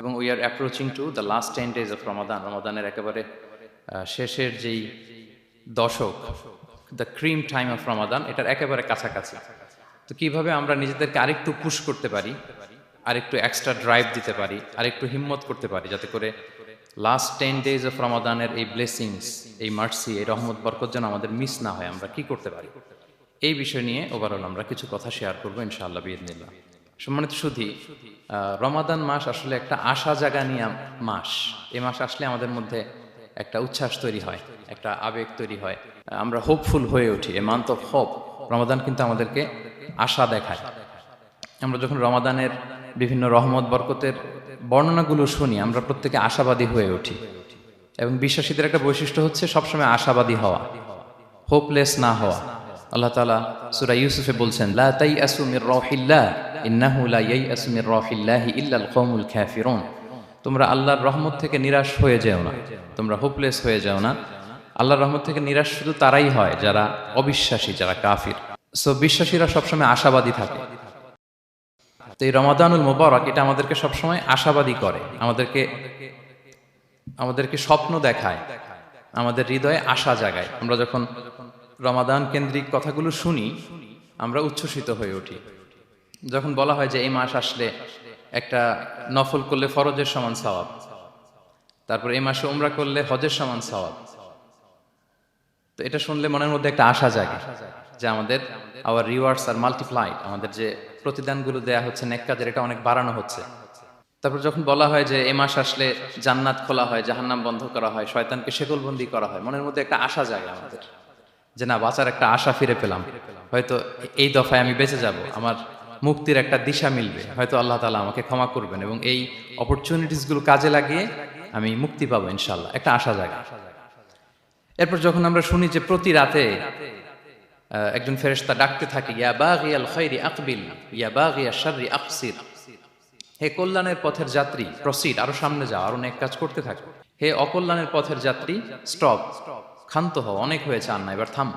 এবং we are approaching to the last ten days of Ramadan রমাদানের একেবারে শেষের যেই দশক the cream time of Ramadan এটার একেবারে কাছাকাছি। তো কীভাবে আমরা নিজেদেরকে আরেকটু পুশ করতে পারি, আরেকটু এক্সট্রা ড্রাইভ দিতে পারি, আরেকটু হিম্মত করতে পারি, যাতে করে লাস্ট টেন ডেজ অফ রমাদানের এই ব্লেসিংস এই মার্সি এই রহমত, বরকত যেন আমাদের মিস না হয়, আমরা কি করতে পারি? এই বিষয় নিয়ে ওভারঅল আমরা কিছু কথা শেয়ার করব, ইনশাআল্লাহ বিদিনিল্লাহ সম্মানিত সুধী রমাদান মাস আসলে একটা আশা জাগা নিয়ে মাস। এই মাস আসলে আমাদের মধ্যে একটা উচ্ছ্বাস তৈরি হয়, একটা আবেগ তৈরি হয়। আমরা হোপফুল হয়ে উঠি a month of hope Ramadan কিন্তু আমাদেরকে আশা দেখায়। আমরা যখন রমাদানের বিভিন্ন রহমত, বরকতের বর্ণনাগুলো শুনি, আমরা প্রত্যেকে আশাবাদী হয়ে উঠি। এবং বিশ্বাসীদের একটা বৈশিষ্ট্য হচ্ছে সবসময় আশাবাদী হওয়া হোপলেস না হওয়া। আল্লাহ তালা সুরা ইউসুফে বলছেন তোমরা আল্লাহর রহমত থেকে নিরাশ হয়ে যেও না, তোমরা হোপলেস হয়ে যাও না। আল্লাহর রহমত থেকে নিরাশ শুধু তারাই হয় যারা অবিশ্বাসী, যারা কাফির। সো বিশ্বাসীরা সবসময় আশাবাদী থাকে। তো এই রমাদানুল মোবারক, এটা আমাদেরকে সবসময় আশাবাদী করে, আমাদেরকে আমাদেরকে স্বপ্ন দেখায়, আমাদের হৃদয়ে আশা জাগায়। আমরা যখন রমাদান কেন্দ্রিক কথাগুলো শুনি, আমরা উচ্ছ্বসিত হয়ে উঠি। যখন বলা হয় যে এই মাস আসলে একটা নফল করলে ফরজের সমান সওয়াব, তারপর এই মাসে উমরা করলে হজের সমান সওয়াব, তো এটা শুনলে মনের মধ্যে একটা আশা জাগে যে আমাদের আওয়ার রিওয়ার্ডস আর মাল্টিপ্লাইড আমাদের যে প্রতিদানগুলো দেয়া হচ্ছে, নেক কাজের এটা অনেক বাড়ানো হচ্ছে। তারপর যখন বলা হয় যে এ মাস আসলে জান্নাত খোলা হয়, জাহান্নাম বন্ধ করা হয়, শয়তানকে শেকলবন্দি করা হয়, মনের মধ্যে একটা আশা জাগে আমাদের। যে না, বাঁচার একটা আশা ফিরে পেলাম। হয়তো এই দফায় আমি বেঁচে যাব, আমার মুক্তির একটা দিশা মিলবে। হয়তো আল্লাহ তালা আমাকে ক্ষমা করবেন এবং এই অপরচুনিটিসগুলো কাজে লাগিয়ে আমি মুক্তি পাবো ইনশাল্লাহ একটা আশা জায়গা এরপর যখন আমরা শুনি যে প্রতি রাতে একজন ফেরেশতা ডাকতে থাকে, ইয়া বাগিয়াল খৈরি আকবিল, ইয়া বাগিয়া শাররি আকসির। হে কল্যাণের পথের যাত্রী প্রসিড আরও সামনে যাও, আরও অনেক কাজ করতে থাকো। হে অকল্যাণের পথের যাত্রী স্টপ ক্ষান্ত হও অনেক হয়েছে আর না, এবার থাম।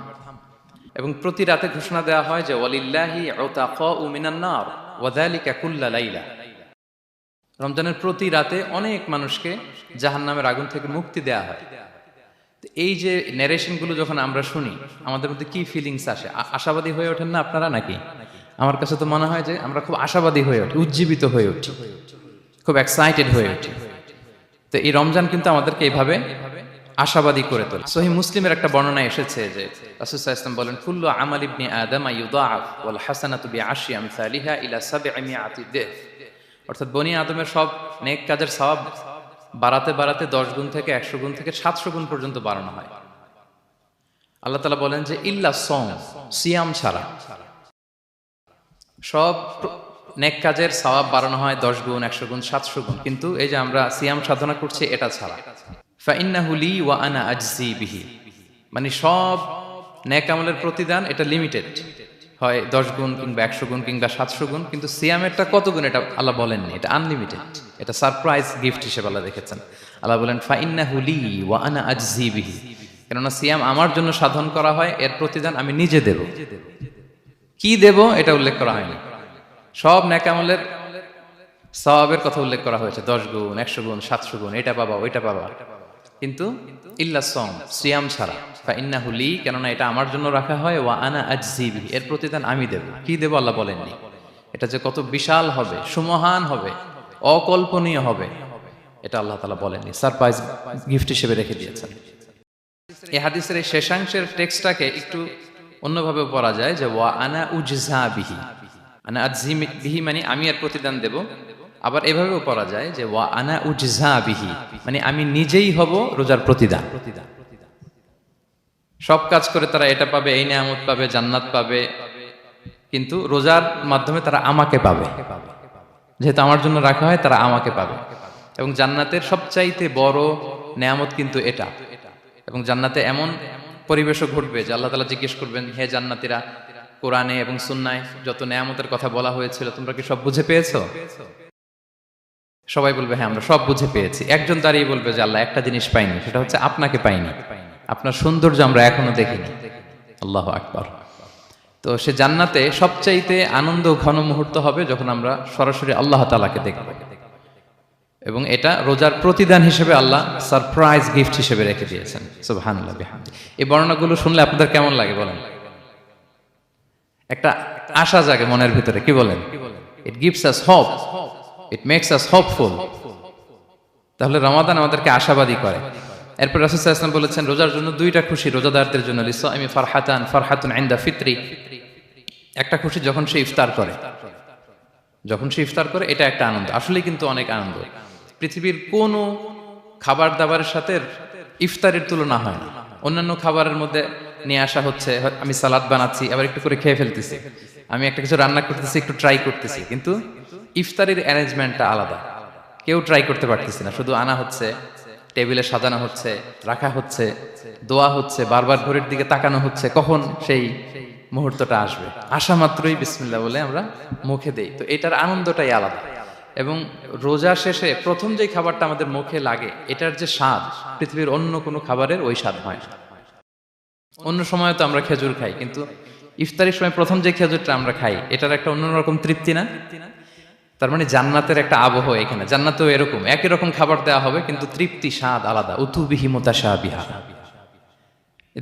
এবং প্রতি রাতে ঘোষণা দেওয়া হয় যে, ওয়ালিল্লাহি উতাকাউ মিনান নার ওয়াযালিকা কুল্লা লাইলা। রমজানের প্রতি রাতে অনেক মানুষকে জাহান্নামের আগুন থেকে মুক্তি দেয়া হয়। এই যে ন্যারেশনগুলো যখন আমরা শুনি, আমাদের মধ্যে কি ফিলিংস আসে? আশাবাদী হয়ে ওঠেন না আপনারা নাকি? আমার কাছে তো মনে হয় যে, আমরা খুব আশাবাদী হয়ে উঠি, উজ্জীবিত হয়ে উঠি। খুব এক্সাইটেড হয়ে উঠি। তো এই রমজান কিন্তু আমাদেরকে এইভাবে আশাবাদী করে তোলে। সহি মুসলিমের একটা বর্ণনা এসেছে যে রাসূলুল্লাহ ইসলাম বলেন, কুল্লু আমাল ইবনি আদম ইউদাআফ ওয়াল ইলা অর্থাৎ বনি আদমের সব নেক কাজের সওয়াব বাড়াতে বাড়াতে দশ গুণ থেকে একশো গুণ থেকে সাতশো গুণ পর্যন্ত বাড়ানো হয়। আল্লাহ তালা বলেন যে, ইল্লা সং সিয়াম ছাড়া। সব নেক কাজের সওয়াব বাড়ানো হয় দশ গুণ, একশো গুণ, সাতশো গুণ। কিন্তু এই যে আমরা সিয়াম সাধনা করছি, এটা ছাড়া। ফাইন্নাহু লি ওয়া আনা আজজি বিহি। মানে সব নেক আমলের প্রতিদান এটা লিমিটেড হয় দশ গুণ কিংবা একশো গুণ কিংবা সাতশো গুণ, কিন্তু সিয়ামেরটা কত গুণ এটা আল্লাহ বলেননি, এটা আনলিমিটেড এটা সারপ্রাইজ গিফট হিসেবে আল্লাহ দেখেছেন। আল্লাহ বলেন, ফাইন্নাহু লি ওয়া আনা আজজি বিহি। কেননা সিয়াম আমার জন্য সাধন করা হয়, এর প্রতিদান আমি নিজে দেব। কি দেব এটা উল্লেখ করা হয়নি। সব ন্যাকামলের সওয়াবের কথা উল্লেখ করা হয়েছে। দশ গুণ, একশো গুণ, সাতশো গুণ, এটা পাবা, ওইটা পাবা। কিন্তু ইল্লা সম সিয়াম ছাড়া। ফা ইন্না হুলি কেননা এটা আমার জন্য রাখা হয়, ওয়া আনা আজজিবি এর প্রতিদান আমি দেব। কি দেব আল্লাহ বলেননি? এটা যে কত বিশাল হবে, সুমহান হবে, অকল্পনীয় হবে, এটা আল্লাহ তালা বলেননি। সারপ্রাইজ গিফট হিসেবে রেখে দিয়েছেন। এই হাদিসের এই শেষাংশের টেক্সটটাকে একটু অন্যভাবে পড়া যায় যে, ওয়া আনা উজজা বিহি। আনা আজজি বিহি মানে আমি এর প্রতিদান দেব। আবার এভাবেও পড়া যায় যে ওয়া আনা উজজা বিহি মানে আমি নিজেই হব রোজার প্রতিদান। সব কাজ করে তারা এটা পাবে, এই নিয়ামত পাবে, জান্নাত পাবে, কিন্তু রোজার মাধ্যমে তারা আমাকে পাবে। যেহেতু আমার জন্য রাখা হয়, তারা আমাকে পাবে। এবং জান্নাতের সবচাইতে বড় নেয়ামত কিন্তু এটা। এবং জান্নাতে এমন পরিবেশও ঘটবে যে আল্লাহ তালা জিজ্ঞেস করবেন, হে জান্নাতিরা, কোরআনে এবং সুন্নায় যত নেয়ামতের কথা বলা হয়েছিল, তোমরা কি সব বুঝে পেয়েছ? সবাই বলবে হ্যাঁ আমরা সব বুঝে পেয়েছি। একজন দাঁড়িয়ে বলবে যে, আল্লাহ, একটা জিনিস পাইনি। সেটা হচ্ছে, আপনাকে পাইনি। আপনার সৌন্দর্য আমরা এখনও দেখিনি। আল্লাহ আকবার। তো সে জান্নাতে সবচাইতে আনন্দ ঘন মুহূর্ত হবে যখন আমরা সরাসরি আল্লাহ তালাকে দেখব। এবং এটা রোজার প্রতিদান হিসেবে আল্লাহ সারপ্রাইজ গিফট হিসেবে রেখে দিয়েছেন। সুবহানাল্লাহ বিহামদি এই বর্ণনাগুলো শুনলে আপনাদের কেমন লাগে বলেন? একটা আশা জাগে মনের ভিতরে, কি বলেন? It gives us hope it makes us hopeful তাহলে রমাদান আমাদেরকে আশাবাদী করে। এরপর ইসলাম বলেছেন, রোজার জন্য দুইটা খুশি, রোজাদারদের জন্য লিসা আমি ফারহাতান ফারহাতুন আইন্দা ফিত্রি একটা খুশি যখন সে ইফতার করে। যখন সে ইফতার করে, এটা একটা আনন্দ। আসলে কিন্তু অনেক আনন্দ। পৃথিবীর কোনো খাবার দাবারের সাথে ইফতারের তুলনা হয় না। অন্যান্য খাবারের মধ্যে নিয়ে আসা হচ্ছে আমি সালাদ বানাচ্ছি, আবার একটু করে খেয়ে ফেলতেছি। আমি একটা কিছু রান্না করতেছি, একটু ট্রাই করতেছি, কিন্তু ইফতারের অ্যারেঞ্জমেন্টটা আলাদা। কেউ ট্রাই করতে পারতেছি না, শুধু আনা হচ্ছে, টেবিলে সাজানো হচ্ছে, রাখা হচ্ছে, দোয়া হচ্ছে, বারবার ঘড়ির দিকে তাকানো হচ্ছে, কখন সেই মুহূর্তটা আসবে? আসা মাত্রই বিসমিল্লা বলে আমরা মুখে দেই। তো এটার আনন্দটাই আলাদা। এবং রোজা শেষে প্রথম যে খাবারটা আমাদের মুখে লাগে, এটার যে স্বাদ, পৃথিবীর অন্য কোনো খাবারের ওই স্বাদ হয় অন্য সময় তো আমরা খেজুর খাই, কিন্তু ইফতারির সময় প্রথম যে খেজুরটা আমরা খাই, এটার একটা অন্যরকম তৃপ্তি না? তার মানে জান্নাতের একটা আবহ এখানে। জান্নাতেও এরকম, একই রকম খাবার দেওয়া হবে, কিন্তু তৃপ্তি স্বাদ আলাদা। উতু বিহিমতা শাহ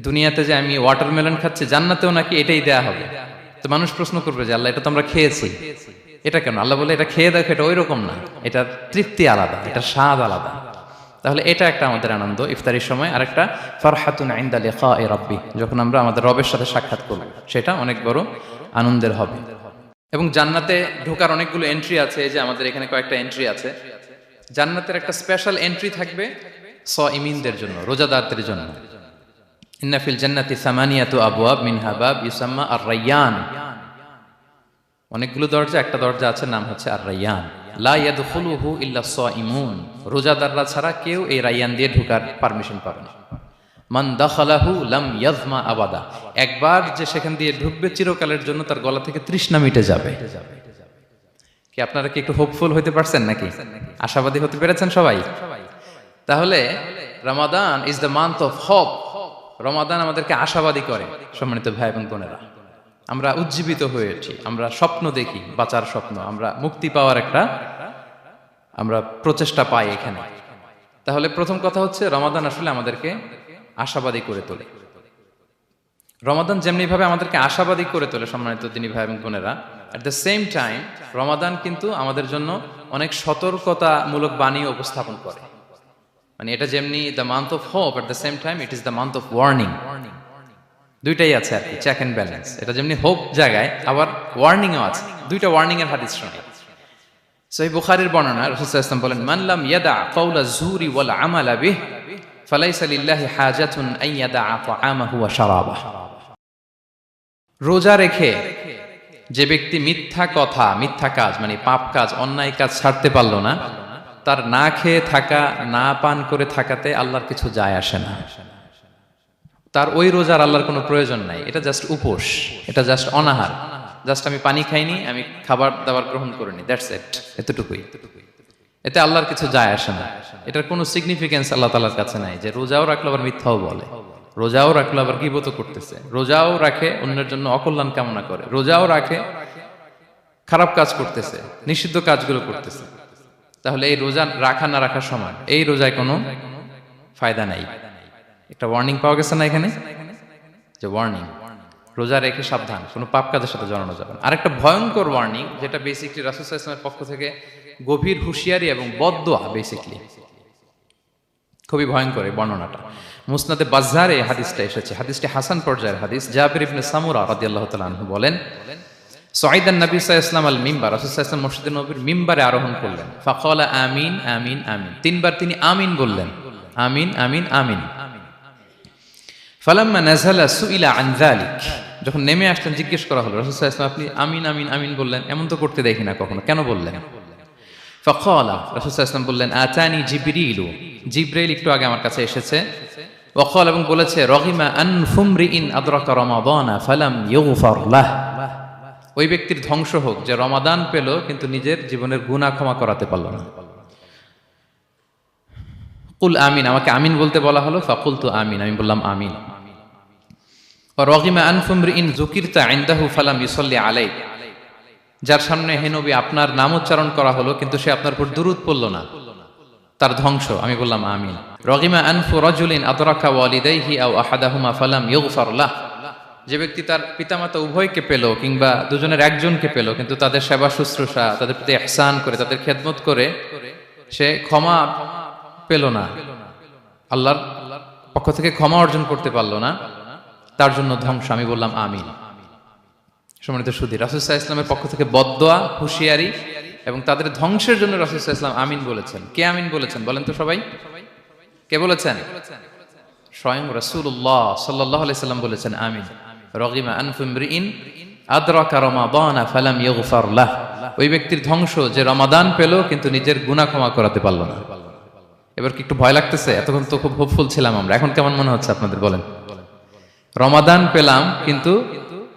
দুনিয়াতে যে আমি ওয়াটারমেলন খাচ্ছি, জান্নাতেও নাকি এটাই দেয়া হবে। তো মানুষ প্রশ্ন করবে যে, আল্লাহ, এটা তো আমরা খেয়েছি। এটা কেন? আল্লাহ বলে, এটা খেয়ে দেখো, এটা ওই রকম না। এটা তৃপ্তি আলাদা এটা স্বাদ আলাদা। তাহলে এটা একটা আমাদের আনন্দ, ইফতারির সময়। আর একটা ফারহাতুন আইন্দা লিকা এ রব্বি, যখন আমরা আমাদের রবের সাথে সাক্ষাৎ করব, সেটা অনেক বড় আনন্দের হবে। এবং জান্নাতে ঢোকার অনেকগুলো এন্ট্রি আছে যে আমাদের এখানে কয়েকটা এন্ট্রি আছে। জান্নাতের একটা স্পেশাল এন্ট্রি থাকবে স ইমিনদের জন্য, রোজাদারদের জন্য। ইন্নাফিল জান্নাতি সামানিয়াতু আবওয়াব মিনহা বাব ইউসাম্মা আর রাইয়ান অনেকগুলো দরজা, একটা দরজা আছে, নাম হচ্ছে আর রাইয়ান লা ইয়াদখুলুহু ইল্লা সাইমুন। রোজাদাররা ছাড়া কেউ এই রাইয়ান দিয়ে ঢোকার পারমিশন পাবে না। মান দাখালাহু লাম ইয়াজমা আবাদা। একবার যে সেখান দিয়ে ঢুকবে চিরকালের জন্য তার গলা থেকে তৃষ্ণা মিটে যাবে। কি আপনারা কি একটু হোপফুল হতে পারছেন নাকি? আশাবাদী হতে পেরেছেন সবাই? তাহলে Ramadan is the month of hope Ramadan আমাদেরকে আশাবাদী করে, সম্মানিত ভাই এবং বোনেরা। আমরা উজ্জীবিত হয়ে উঠি, আমরা স্বপ্ন দেখি, বাঁচার স্বপ্ন, আমরা মুক্তি পাওয়ার একটা আমরা প্রচেষ্টা পাই এখানে। তাহলে প্রথম কথা হচ্ছে রমাদান আসলে আমাদেরকে আশাবাদী করে তোলে। রমাদান যেমনি ভাবে আমাদেরকে আশাবাদী করে তোলে সম্মানিত তিনি ভাই এবং বোনেরা at the same time Ramadan কিন্তু আমাদের জন্য অনেক সতর্কতামূলক বাণী উপস্থাপন করে। মানে এটা যেমনি the month of hope at the same time it is the month of warning দুইটাই আছে আর কি চেক অ্যান্ড ব্যালেন্স এটা যেমনি হোপ জায়গায়, আবার ওয়ার্নিংও আছে। দুইটা ওয়ার্নিং এর হাদিস শোনাই। সহি বুখারীর বর্ণনা, রাসূল ইসলাম বলেন মানলাম ইয়াদা কাউলা জুরি ওয়াল আমালা হাজাতুন আন ইয়াদা ওয়া রোজা রেখে যে ব্যক্তি মিথ্যা কথা, মিথ্যা কাজ মানে পাপ কাজ, অন্যায় কাজ ছাড়তে পারল না, তার না খেয়ে থাকা, না পান করে থাকাতে আল্লাহর কিছু যায় আসে না। তার ওই রোজার আল্লাহর কোনো প্রয়োজন নাই, এটা জাস্ট উপোস, এটা জাস্ট অনাহার। জাস্ট আমি পানি খাইনি, আমি খাবার দাবার গ্রহণ করিনি দ্যাটস এট এতটুকুই। এতে আল্লাহর কিছু যায় আসে না। এটার কোনো সিগনিফিকেন্স আল্লাহ তালার কাছে নাই, যে রোজাও রাখল আবার মিথ্যাও বলে। রোজাও রাখল আবার গিবত করতেছে। রোজাও রাখে অন্যের জন্য অকল্যাণ কামনা করে। রোজাও রাখে খারাপ কাজ করতেছে, নিষিদ্ধ কাজগুলো করতেছে। তাহলে এই রোজা রাখা না রাখার সমান, এই রোজায় কোনো ফায়দা নাই। একটা ওয়ার্নিং পাওয়া গেছে না এখানে? যে ওয়ার্নিং রোজা রেখে সাবধান, কোনো পাপ কাজের সাথে জড়ানো যাবে না। আরেকটা ভয়ঙ্কর ওয়ার্নিং যেটা বেসিকলি রাসুল ইসলামের পক্ষ থেকে গভীর হুঁশিয়ারি এবং বদোয়া বেসিকলি খুবই ভয়ঙ্কর এই বর্ণনাটা। মুসনাদে বাজারে হাদিসটা এসেছে। হাদিসটি হাসান পর্যায়ের হাদিস। জাবির ইবনে সামুরা রাদিয়াল্লাহু তাআলা আনহু বলেন সাইদান নবী ইসলাম আল মিম্বার আলাইহি মসজিদে নবীর মিম্বারে আরোহণ করলেন। ফাকালা আমিন আমিন আমিন তিনবার তিনি আমিন বললেন। আমিন আমিন আমিন ফালাম্মা নাজালা সুইলা আন যালিক যখন নেমে আসলেন, জিজ্ঞেস করা হলো, রসুল আলাইহি আপনি আমিন আমিন আমিন বললেন। এমন তো করতে দেখি না কখনো। কেন বললেন? ফকালা, রাসূল আলাইহি বললেন, আতানি জিবরিলু। জিব্রাইল একটু আগে আমার কাছে এসেছে। ওয়াকাল এবং বলেছে রহিমা আন ফুমরিইন আদরাকা রমাদানা ফালাম ইউগফার লাহ। ওই ব্যক্তির ধ্বংস হোক, যে রমাদান পেল, কিন্তু নিজের জীবনের গুনাহ ক্ষমা করাতে পারল না। কুল আমিন, আমাকে আমিন বলতে বলা হলো। ফাকুল তু আমিন, আমি বললাম আমিন। রহিমা আনফুমরি ইন জুকিরতা আইন্দাহু ফালাম ইসল্লি আলাই যার সামনে হেনবি আপনার নাম উচ্চারণ করা হলো, কিন্তু সে আপনার উপর দুরুদ পড়ল না। তার ধ্বংস, আমি বললাম আমিন। রগিমা আনফু রজুলিন আদরাকা ওয়ালিদাইহি আও আহাদাহুমা ফালাম ইউগফার লাহ। যে ব্যক্তি তার পিতামাতা উভয়কে পেল কিংবা দুজনের একজনকে পেল, কিন্তু তাদের সেবা শুশ্রূষা, তাদের প্রতি এহসান করে, তাদের খেদমত করে সে ক্ষমা পেল না। আল্লাহর পক্ষ থেকে ক্ষমা অর্জন করতে পারল না। তার জন্য ধ্বংস। আমি বললাম, আমিন। সম্মানিত সুধী রাসুসাহ ইসলামের পক্ষ থেকে বদোয়া হুঁশিয়ারি এবং তাদের ধ্বংসের জন্য রাসুসাহ ইসলাম আমিন বলেছেন। কে আমিন বলেছেন বলেন তো সবাই? কে বলেছেন? স্বয়ং রাসূলুল্লাহ সাল্লাল্লাহু আলাইহি সাল্লাম বলেছেন, আমিন। রগিমা আনফু ইমরিইন আদরাকা রমাদানা ফালাম ইগফার লাহ। ওই ব্যক্তির ধ্বংস যে রমাদান পেল, কিন্তু নিজের গুনাহ ক্ষমা করাতে পারল না। এবার কি একটু ভয় লাগতেছে? এতক্ষণ তো খুব হোপফুল ছিলাম আমরা। এখন কেমন মনে হচ্ছে আপনাদের বলেন? রমাদান পেলাম, কিন্তু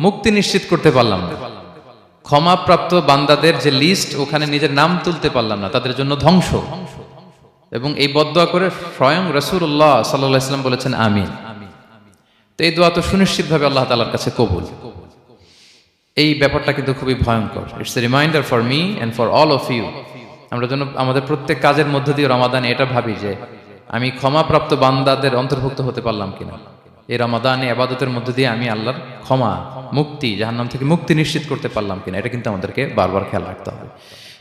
মুক্তি নিশ্চিত করতে পারলাম না। ক্ষমাপ্রাপ্ত বান্দাদের যে লিস্ট ওখানে নিজের নাম তুলতে পারলাম না, তাদের জন্য ধ্বংস। এবং এই বদয়া করে স্বয়ং রসুল্লাহ সাল্লাহ ইসলাম বলেছেন, আমিন। তো এই দোয়া তো সুনিশ্চিতভাবে আল্লাহ তালার কাছে কবুল। এই ব্যাপারটা কিন্তু খুবই ভয়ঙ্কর। It's a reminder for me and for all of you আমরা যেন আমাদের প্রত্যেক কাজের মধ্য দিয়ে রমাদান এটা ভাবি যে, আমি ক্ষমাপ্রাপ্ত বান্দাদের অন্তর্ভুক্ত হতে পারলাম কিনা। এই রমাদানে আবাদতের মধ্য দিয়ে আমি আল্লাহর ক্ষমা, মুক্তি, জাহান্নাম থেকে মুক্তি নিশ্চিত করতে পারলাম কিনা, এটা কিন্তু আমাদেরকে বারবার খেয়াল রাখতে হবে।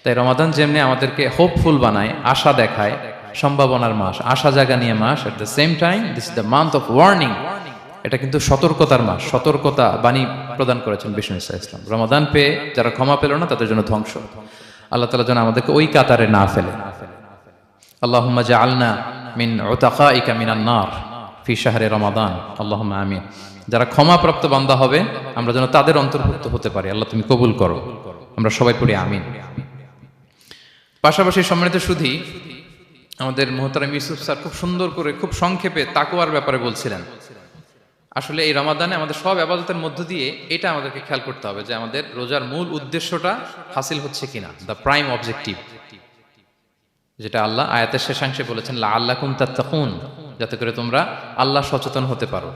তাই রমাদান যেমনি আমাদেরকে হোপফুল বানায়, আশা দেখায়, সম্ভাবনার মাস, আশা জাগা নিয়ে মাস at the same time this is the month of warning এটা কিন্তু সতর্কতার মাস, সতর্কতা বাণী প্রদান করেছেন বিষ্ণু ইসা ইসলাম। রমাদান পেয়ে যারা ক্ষমা পেল না, তাদের জন্য ধ্বংস। আল্লাহ তালা যেন আমাদেরকে ওই কাতারে না ফেলে। আল্লাহ আলনা মিন ওতাকা ইকা মিনান নার। ফি শাহরে রমাদান আল্লাহ আমিন। যারা ক্ষমাপ্রাপ্ত বান্দা হবে, আমরা যেন তাদের অন্তর্ভুক্ত হতে পারি। আল্লাহ তুমি কবুল করো। আমরা সবাই পড়ি আমিন। পাশাপাশি সম্মানিত সুধী, আমাদের মোহতারাম ইউসুফ স্যার খুব সুন্দর করে, খুব সংক্ষেপে তাকুয়ার ব্যাপারে বলছিলেন। আসলে এই রমাদানে আমাদের সব আবাদতের মধ্য দিয়ে এটা আমাদেরকে খেয়াল করতে হবে যে আমাদের রোজার মূল উদ্দেশ্যটা হাসিল হচ্ছে কিনা দ্য প্রাইম অবজেক্টিভ যেটা আল্লাহ আয়াতের শেষাংশে বলেছেন লা আল্লাহ কুম তাত্তাকুন। যাতে করে তোমরা আল্লাহ সচেতন হতে পারো।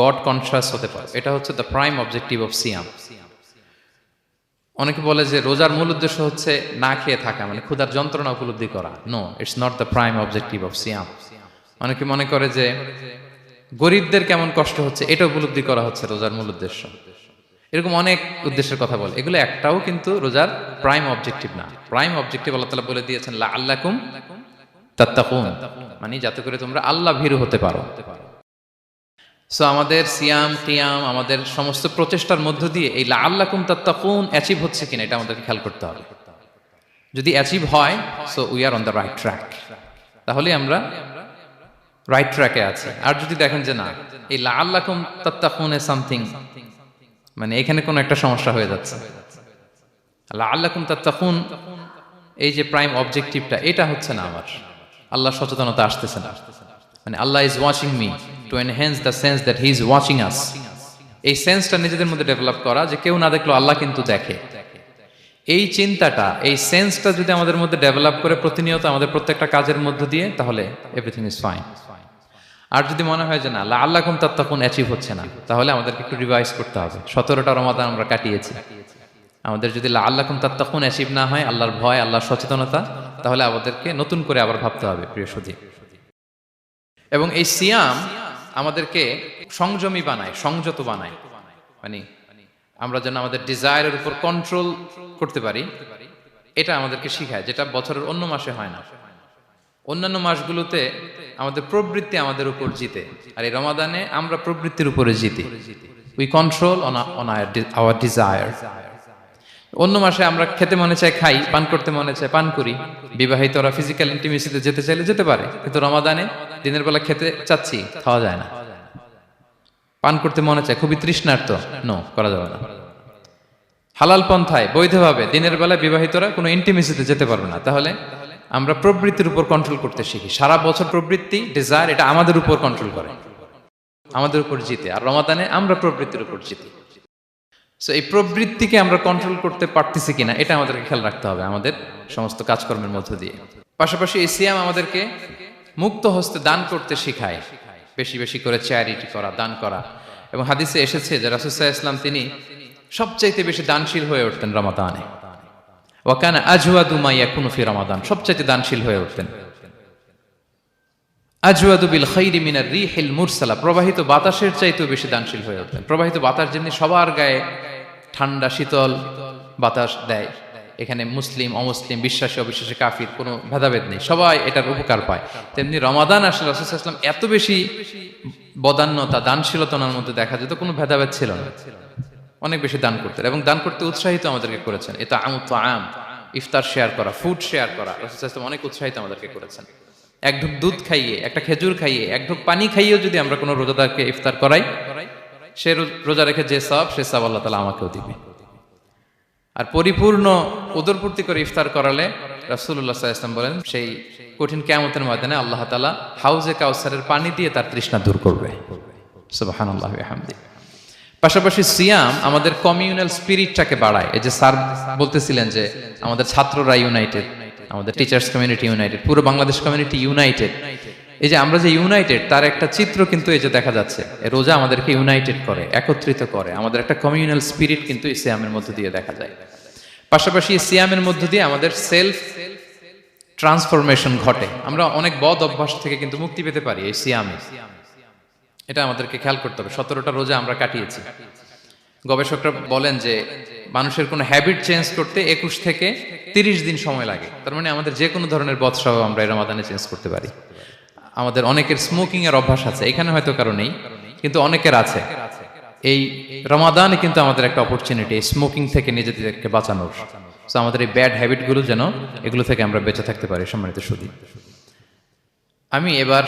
গড কনসিয়াস হতে পারো। এটা হচ্ছে দ্য প্রাইম অবজেক্টিভ অফ সিয়াম অনেকে বলে যে রোজার মূল উদ্দেশ্য হচ্ছে না খেয়ে থাকা মানে ক্ষুধার যন্ত্রণা উপলব্ধি করা। No it's not the prime objective of সিয়াম অনেকে মনে করে যে গরিবদের কেমন কষ্ট হচ্ছে, এটা উপলব্ধি করা হচ্ছে রোজার মূল উদ্দেশ্য। এরকম অনেক উদ্দেশ্যের কথা বলে। এগুলো একটাও কিন্তু রোজার প্রাইম অবজেক্টিভ না। প্রাইম অবজেক্টিভ আল্লাহ তালা বলে দিয়েছেন লা আল্লাকুম তাত্তাকুন। মানে যাতে করে তোমরা আল্লাহ ভীরু হতে পারো। সো আমাদের সিয়াম টিয়াম আমাদের সমস্ত প্রচেষ্টার মধ্য দিয়ে এই লা আল্লাকুম তাত্তাকুন অ্যাচিভ হচ্ছে কিনা এটা আমাদেরকে খেয়াল করতে হবে। যদি অ্যাচিভ হয় so we are on the right track তাহলে আমরা রাইট ট্র্যাকে আছি। আর যদি দেখেন যে না, এই লা আল্লাকুম তাত্তাকুন সামথিং মানে এখানে কোনো একটা সমস্যা হয়ে যাচ্ছে। লা আল্লাকুম তাত্তাকুন, এই যে প্রাইম অবজেক্টিভটা এটা হচ্ছে না আমার। আল্লাহ সচেতনতা আসতেছে না। মানে Allah is watching me to enhance the sense that he is watching us এই সেন্সটা নিজেদের মধ্যে ডেভেলপ করা যে কেউ না দেখল আল্লাহ কিন্তু দেখে। এই চিন্তাটা, এই সেন্সটা যদি আমাদের মধ্যে ডেভেলপ করে প্রতিনিয়ত আমাদের প্রত্যেকটা কাজের মধ্য দিয়ে, তাহলে এভরিথিং ইজ ফাইন আর যদি মনে হয় যে না আল্লাহ আল্লাহ কুম তখন অ্যাচিভ হচ্ছে না, তাহলে আমাদেরকে একটু রিভাইজ করতে হবে। সতেরোটা রমাদান আমরা কাটিয়েছি। আমাদের যদি আল্লাহ কুম তখন অ্যাচিভ না হয়, আল্লাহর ভয়, আল্লাহর সচেতনতা, তাহলে আমাদেরকে নতুন করে আবার ভাবতে হবে, প্রিয় সুধী। এবং এই সিয়াম আমাদেরকে সংযমী বানায়, সংযত বানায়। মানে আমরা যেন আমাদের ডিজায়ারের উপর কন্ট্রোল করতে পারি, এটা আমাদেরকে শিখায়, যেটা বছরের অন্য মাসে হয় না। অন্যান্য মাসগুলোতে আমাদের প্রবৃত্তি আমাদের উপর জিতে, আর এই রমাদানে আমরা প্রবৃত্তির উপরে জিতি। We control on our desire অন্য মাসে আমরা খেতে মনে চাই খাই, পান করতে মনে চায় পান করি। বিবাহিতরা ফিজিক্যাল ইন্টিমেসিতে যেতে চাইলে যেতে পারে। কিন্তু রমাদানে দিনের বেলা খেতে চাচ্ছি, খাওয়া যায় না। পান করতে মনে চায়, খুবই তৃষ্ণার্ত। নো করা যাবে না। হালাল পন্থায়, বৈধভাবে দিনের বেলা বিবাহিতরা কোনো ইন্টিমেসিতে যেতে পারবে না। তাহলে আমরা প্রবৃত্তির উপর কন্ট্রোল করতে শিখি। সারা বছর প্রবৃত্তি ডিজায়ার এটা আমাদের উপর কন্ট্রোল করে। আমাদের উপর জিতে। আর রমাদানে আমরা প্রবৃত্তির উপর জিতি। সো এই প্রবৃত্তিকে আমরা কন্ট্রোল করতে পারতেছি কিনা, এটা আমাদেরকে খেয়াল রাখতে হবে আমাদের সমস্ত কাজকর্মের মধ্য দিয়ে। পাশাপাশি এই সিয়াম আমাদেরকে মুক্ত হস্তে দান করতে শেখায়। বেশি বেশি করে চ্যারিটি করা, দান করা। এবং হাদিসে এসেছে যে রাসুসাহ ইসলাম তিনি সবচাইতে বেশি দানশীল হয়ে উঠতেন রমাদানে। ওয়াকানা আজুয়া দুমাইয়া কুনুফি রমাদান, সবচাইতে দানশীল হয়ে উঠতেন। আজওয়াদু বিল খৈরি মিনার রিহিল মুরসালা। প্রবাহিত বাতাসের চাইতেও বেশি দানশীল হয়ে ওঠেন প্রবাহিত বাতাস যেমনি সবার গায়ে ঠান্ডা, শীতল বাতাস দেয়। এখানে মুসলিম, অমুসলিম, বিশ্বাসী, অবিশ্বাসী, কাফির কোনো ভেদাভেদ নেই। সবাই এটার উপকার পায়। তেমনি রমাদান আসলে রসুলাম এত বেশি বদান্যতা দানশীলতার মধ্যে দেখা যেত, কোনো ভেদাভেদ ছিল না। অনেক বেশি দান করতেন এবং দান করতে উৎসাহিত আমাদেরকে করেছেন। এটা আম তো আম ইফতার শেয়ার করা ফুড শেয়ার করা রসুলাম অনেক উৎসাহিত আমাদেরকে করেছেন। এক ঢুক দুধ খাইয়ে, একটা খেজুর খাইয়ে, এক ঢুক পানি খাইয়েও যদি আমরা কোনো রোজাদারকে ইফতার করাই, সে রোজা রেখে যে সব, সে সব আল্লাহ তালা আমাকেও দিবে। আর পরিপূর্ণ উদরপূর্তি করে ইফতার করালে রাসুল্লাহ ইসলাম বলেন, সেই কঠিন কেমতের ময়দানে আল্লাহ তালা হাউজে কাউসারের পানি দিয়ে তার তৃষ্ণা দূর করবে। পাশাপাশি সিয়াম আমাদের কমিউনাল স্পিরিটটাকে বাড়ায়। এই যে স্যার বলতেছিলেন যে আমাদের ছাত্ররা ইউনাইটেড আমাদের টিচার্স কমিউনিটি ইউনাইটেড পুরো বাংলাদেশ কমিউনিটি ইউনাইটেড এই যে আমরা যে ইউনাইটেড তার একটা চিত্র কিন্তু এই যে দেখা যাচ্ছে রোজা আমাদেরকে ইউনাইটেড করে, একত্রিত করে। আমাদের একটা কমিউনাল স্পিরিট কিন্তু এই সিয়ামের মধ্য দিয়ে দেখা যায়। পাশাপাশি সিয়ামের মধ্য দিয়ে আমাদের সেলফ ট্রান্সফরমেশন ঘটে। আমরা অনেক বদ অভ্যাস থেকে কিন্তু মুক্তি পেতে পারি এই সিয়ামে। এটা আমাদেরকে খেয়াল করতে হবে। সতেরোটা রোজা আমরা কাটিয়েছি। গবেষকরা বলেন যে মানুষের কোনো হ্যাবিট চেঞ্জ করতে একুশ থেকে তিরিশ দিন সময় লাগে। তার মানে আমাদের যে কোনো ধরনের বৎসব আমরা রমাদানে চেঞ্জ করতে পারি। আমাদের অনেকের স্মোকিং এর অভ্যাস আছে, এখানে হয়তো কারও নেই, কিন্তু অনেকের আছে। এই রমাদানে কিন্তু আমাদের একটা অপরচুনিটি স্মোকিং থেকে নিজেদেরকে বাঁচানোর। So আমাদের এই ব্যাড হ্যাবিটগুলো যেন এগুলো থেকে আমরা বেঁচে থাকতে পারি, সম্মানিত সুদী আমি এবার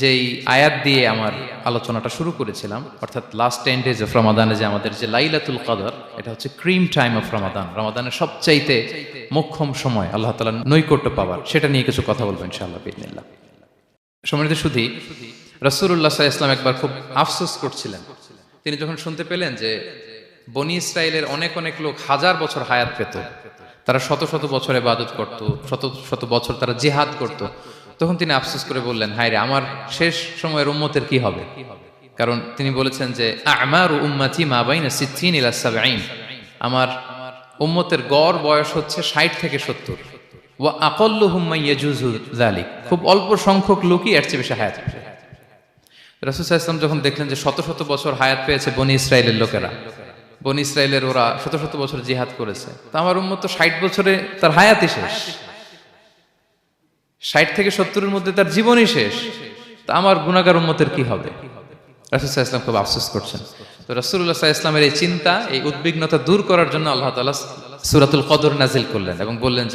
যেই আয়াত দিয়ে আমার আলোচনাটা শুরু করেছিলাম, অর্থাৎ লাস্ট টেন ডেজ অফ রমাদানে যে আমাদের যে লাইলাতুল কদর, এটা হচ্ছে ক্রিম টাইম অফ রমাদান রমাদানের সবচাইতে মোক্ষম সময় আল্লাহ তালা নৈকট্য পাওয়ার, সেটা নিয়ে কিছু কথা বলব ইনশাআল্লাহ বিদিনিল্লাহ সম্মানিত সুধী রসুল্লাহ ইসলাম একবার খুব আফসোস করছিলেন। তিনি যখন শুনতে পেলেন যে বনি ইসরায়েলের অনেক অনেক লোক হাজার বছর হায়াত পেত, তারা শত শত বছর ইবাদত করত, শত শত বছর তারা জিহাদ করত তখন তিনি আফসোস করে বললেন, হায় রে, আমার শেষ সময়ের উম্মতের কি হবে? কারণ তিনি বলেছেন যে, আমার উম্মাতি মা বাইনা আমার উম্মতের গড় বয়স হচ্ছে ষাট থেকে সত্তর। ওয়া আকল্লু হুম্মা ইয়াজুজু যালিক। খুব অল্প সংখ্যক লোকই এর চেয়ে বেশি হায়াত আলাইহি ওয়াসাল্লাম যখন দেখলেন যে শত শত বছর হায়াত পেয়েছে বনি ইসরায়েলের লোকেরা, বনি ইসরায়েলের ওরা শত শত বছর জিহাদ করেছে, তা আমার উম্মত তো ষাট বছরে তার হায়াতই শেষ। ষাট থেকে সত্তরের মধ্যে তার জীবনই শেষ। তা আমার গুণাগার উন্মতের কি হবে? রাসুল্লাহ ইসলাম খুব আফসোস করছেন। তো রাসুল্লাহ ইসলামের এই চিন্তা, এই উদ্বিগ্নতা দূর করার জন্য আল্লাহ তালা সুরাতুল কদর নাজিল করলেন এবং বললেন